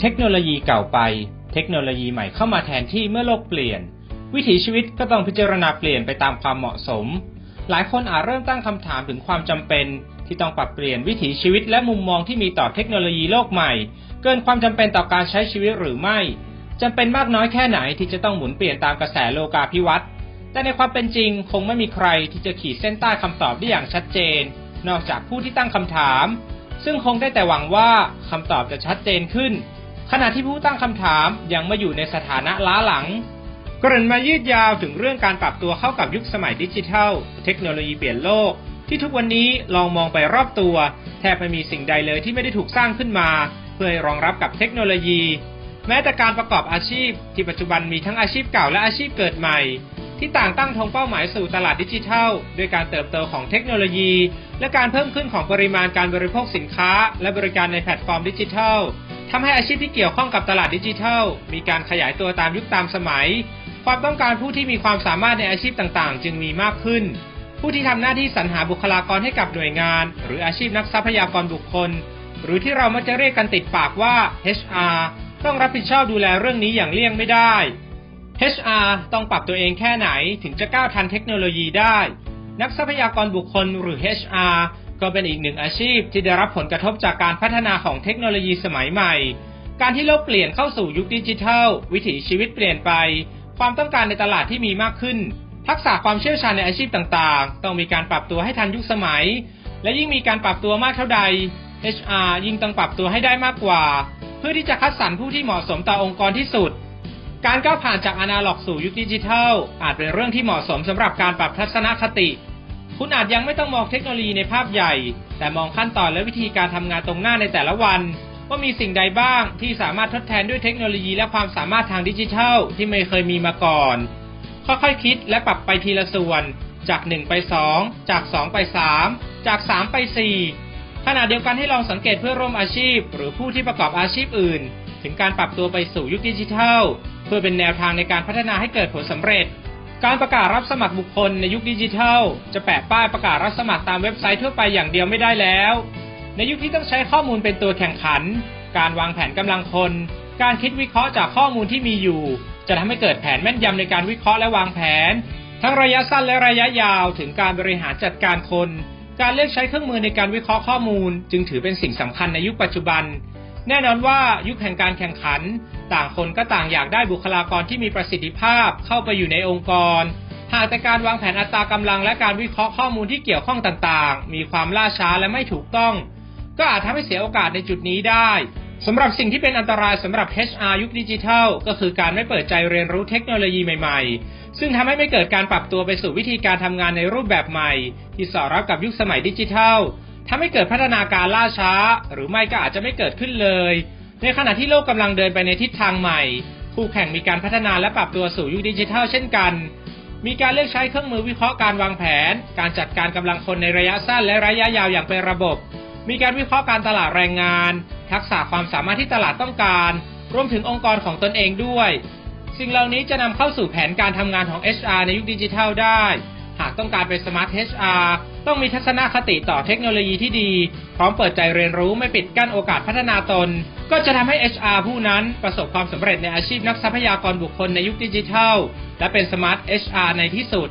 เทคโนโลยีเก่าไป เทคโนโลยีใหม่เข้ามาแทนที่เมื่อโลกเปลี่ยน วิถีชีวิตก็ต้องพิจารณาเปลี่ยนไปตามความเหมาะสม หลายคนอาจเริ่มตั้งคำถามถึงความจำเป็น ที่ต้องปรับเปลี่ยนวิถีชีวิตและมุมมองที่มีต่อเทคโนโลยีโลกใหม่ เกินความจำเป็นต่อการใช้ชีวิตหรือไม่จำเป็นมากน้อยแค่ไหนที่จะต้องหมุนเปลี่ยนตามกระแสโลกาภิวัตน์ แต่ในความเป็นจริงคงไม่มีใครที่จะขีดเส้นใต้คำตอบได้อย่างชัดเจน นอกจากผู้ที่ตั้งคำถาม ซึ่งคงได้แต่หวังว่าคำตอบจะชัดเจนขึ้น ขณะที่ผู้ตั้งคำถามยังไม่อยู่ในสถานะล้าหลัง กรนมายืดยาวถึงเรื่องการปรับตัวเข้ากับยุคสมัยดิจิทัล เทคโนโลยีเปลี่ยนโลก ที่ทุกวันนี้ลองมองไปรอบตัว แทบไม่มีสิ่งใดเลยที่ไม่ได้ถูกสร้างขึ้นมา เพื่อรองรับกับเทคโนโลยี แม้แต่การประกอบอาชีพ ที่ปัจจุบันมีทั้งอาชีพเก่าและอาชีพเกิดใหม่ ที่ต่างตั้งธงเป้าหมายสู่ตลาดดิจิทัลด้วยการเติบโตของเทคโนโลยี และการเพิ่มขึ้นของปริมาณการบริโภคสินค้า และบริการในแพลตฟอร์มดิจิทัลทำให้อาชีพที่เกี่ยวข้องกับตลาดดิจิทัล มีการขยายตัวตามยุคตามสมัย ความต้องการผู้ที่มีความสามารถในอาชีพต่างๆ จึงมีมากขึ้น ผู้ที่ทำหน้าที่สรรหาบุคลากรให้กับหน่วยงาน หรืออาชีพนักทรัพยากรบุคคล หรือที่เรามักจะเรียกกันติดปากว่า HR ต้องรับผิดชอบดูแลเรื่องนี้อย่างเลี่ยงไม่ได้ HR ต้องปรับตัวเองแค่ไหนถึงจะก้าวทันเทคโนโลยีได้ นักทรัพยากรบุคคลหรือ HR ก็เป็นอีกหนึ่งอาชีพที่ได้รับผลกระทบจากการพัฒนาของเทคโนโลยีสมัยใหม่ การที่โลกเปลี่ยนเข้าสู่ยุคดิจิทัล วิถีชีวิตเปลี่ยนไป ความต้องการในตลาดที่มีมากขึ้น ทักษะความเชี่ยวชาญในอาชีพต่างๆ ต้องมีการปรับตัวให้ทันยุคสมัย และยิ่งมีการปรับตัวมากเท่าใด HR ยิ่งต้องปรับตัวให้ได้มากกว่า เพื่อที่จะคัดสรรผู้ที่เหมาะสมต่อองค์กรที่สุด การก้าวผ่านจากอนาล็อกสู่ยุคดิจิทัล อาจเป็นเรื่องที่เหมาะสมสำหรับการปรับทัศนคติ คุณอาจยังไม่ต้องมองเทคโนโลยีในภาพใหญ่ แต่มองขั้นตอนและวิธีการทำงานตรงหน้าในแต่ละวัน ว่ามีสิ่งใดบ้างที่สามารถทดแทนด้วยเทคโนโลยีและความสามารถทางดิจิทัล ที่ไม่เคยมีมาก่อน ค่อยๆคิดและปรับไปทีละส่วน จาก 1 ไป 2 จาก 2 ไป 3 จาก 3 ไป 4 ขณะเดียวกันให้ลองสังเกตเพื่อร่วมอาชีพ หรือผู้ที่ประกอบอาชีพอื่น ถึงการปรับตัวไปสู่ยุคดิจิทัล เพื่อเป็นแนวทางในการพัฒนาให้เกิดผลสำเร็จ การประกาศรับสมัครบุคคลในยุคดิจิทัล จะแปะป้ายประกาศรับสมัครตามเว็บไซต์ทั่วไปอย่างเดียวไม่ได้แล้ว ในยุคที่ต้องใช้ข้อมูลเป็นตัวแข่งขัน การวางแผนกำลังคน การคิดวิเคราะห์จากข้อมูลที่มีอยู่ จะทำให้เกิดแผนแม่นยำในการวิเคราะห์และวางแผน ทั้งระยะสั้นและระยะยาวถึงการบริหารจัดการคน การเลือกใช้เครื่องมือในการวิเคราะห์ข้อมูล จึงถือเป็นสิ่งสำคัญในยุคปัจจุบัน แน่นอนว่ายุคแห่งการแข่งขัน ต่างคนก็ต่างอยากได้บุคลากรที่มีประสิทธิภาพเข้าไปอยู่ในองค์กร หากแต่การวางแผนอัตรากำลังและการวิเคราะห์ข้อมูลที่เกี่ยวข้องต่างๆ มีความล่าช้าและไม่ถูกต้อง ก็อาจทำให้เสียโอกาสในจุดนี้ได้สำหรับสิ่งที่เป็นอันตรายสำหรับ HR ยุคดิจิทัล ก็คือการไม่เปิดใจเรียนรู้เทคโนโลยีใหม่ๆ ซึ่งทำให้ไม่เกิดการปรับตัวไปสู่วิธีการทำงานในรูปแบบใหม่ ที่สอดรับกับยุคสมัยดิจิทัลทำให้เกิดพัฒนาการล่าช้า หรือไม่ก็อาจจะไม่เกิดขึ้นเลย ในขณะที่โลกกำลังเดินไปในทิศทางใหม่ คู่แข่งมีการพัฒนาและปรับตัวสู่ยุคดิจิทัลเช่นกัน มีการเลือกใช้เครื่องมือวิเคราะห์การวางแผน การจัดการกำลังคนในระยะสั้นและระยะยาวอย่างเป็นระบบ มีการวิเคราะห์การตลาดแรงงาน ทักษะความสามารถที่ตลาดต้องการ รวมถึงองค์กรของตนเองด้วย สิ่งเหล่านี้จะนำเข้าสู่แผนการทำงานของ HR ในยุคดิจิทัลได้ หากต้องการเป็น Smart HR ต้องมีทัศนคติต่อเทคโนโลยีที่ดี พร้อมเปิดใจเรียนรู้ไม่ปิดกั้นโอกาสพัฒนาตน ก็จะทำให้ HR ผู้นั้นประสบความสำเร็จในอาชีพนักทรัพยากรบุคคลในยุคดิจิทัล และเป็น Smart HR ในที่สุด